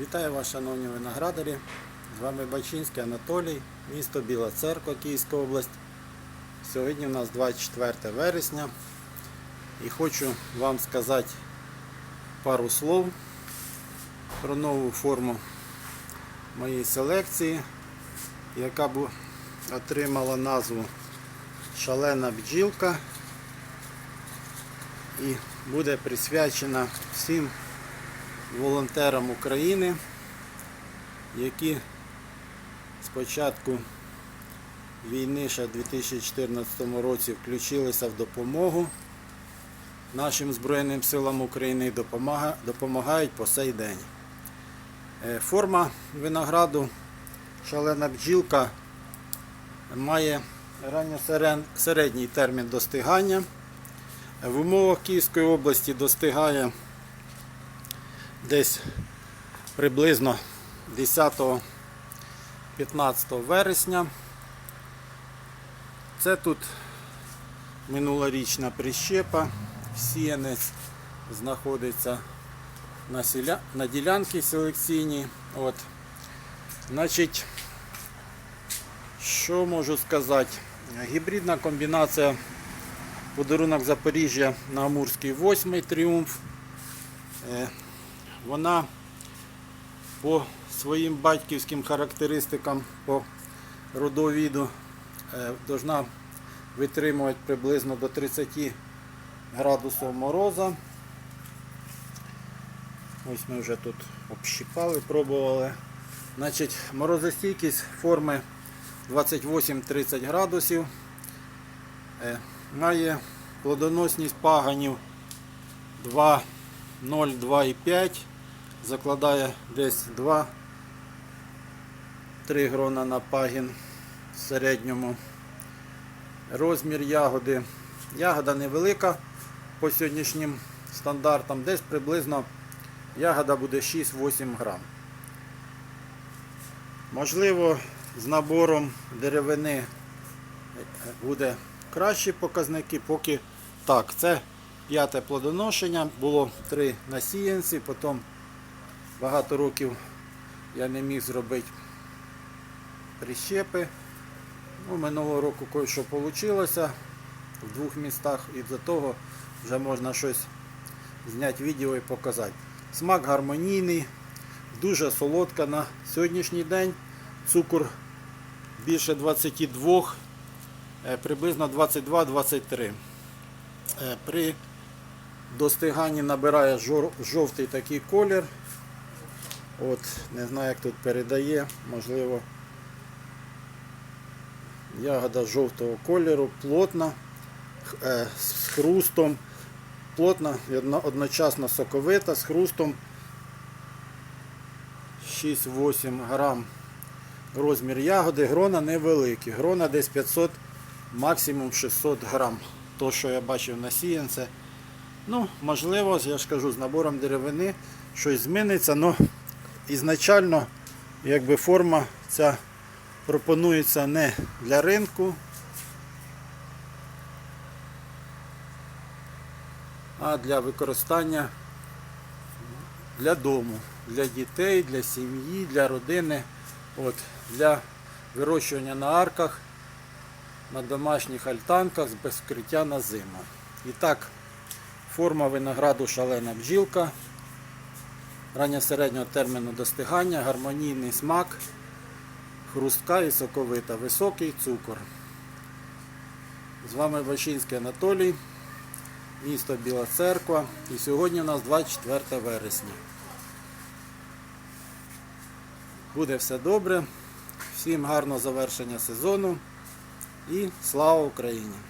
Вітаю вас, шановні виноградарі. З вами Бачинський Анатолій, місто Біла Церква, Київська область. Сьогодні у нас 24 вересня і хочу вам сказати пару слов про нову форму моєї селекції, яка бу- отримала назву Шалена бджілка і буде присвячена всім волонтерам України, які з початку війни ще в 2014 році включилися в допомогу нашим Збройним силам України і допомагають по сей день. Е, Форма винограду шалена бджілка має ранньосередній термін достигання. В умовах Київської області достигає десь приблизно 10-15 вересня. Це тут минулорічна прищепа. Сіянець знаходиться на, селя... на ділянці селекційній. От. Значить, що можу сказати? Гібридна комбінація подарунок Запоріжжя на Амурський 8 тріумф. Вона по своїм батьківським характеристикам по родовіду е, должна витримувати приблизно до 30 градусів мороза. Ось ми вже тут общипали, пробували. Значить, морозостійкість форми 28-30 градусів. Е, Має плодоносність паганів 2 0,2,5 закладає десь 2-3 грона на пагін в середньому. Розмір ягоди. Ягода невелика по сьогоднішнім стандартам, десь приблизно ягода буде 6-8 грам. Можливо, з набором деревини буде кращі показники, поки так, це п'яте плодоношення, було три насіянці, потім багато років я не міг зробити прищепи. Ну, минулого року кое-що вийшло в двох містах і за того вже можна щось зняти відео і показати. Смак гармонійний, дуже солодка на сьогоднішній день. Цукор більше 22, е, приблизно 22-23. Е, При достиганні набирає жовтий такий колір. От, не знаю, як тут передає, можливо. Ягода жовтого кольору, плотна, е, з хрустом, плотна одночасно соковита, з хрустом 6-8 грам розмір ягоди, грона невеликі, грона десь 500, максимум 600 грам. То, що я бачив на сіянце. Ну, можливо, я ж кажу, з набором деревини щось зміниться, але ізначально якби форма ця пропонується не для ринку, а для використання для дому, для дітей, для сім'ї, для родини, от, для вирощування на арках, на домашніх альтанках без вкриття на зиму. І так, форма винограду шалена бджілка, рання середнього терміну достигання, гармонійний смак, хрустка і соковита, високий цукор. З вами Бачинський Анатолій, місто Біла Церква. І сьогодні у нас 24 вересня. Буде все добре. Всім гарного завершення сезону і слава Україні!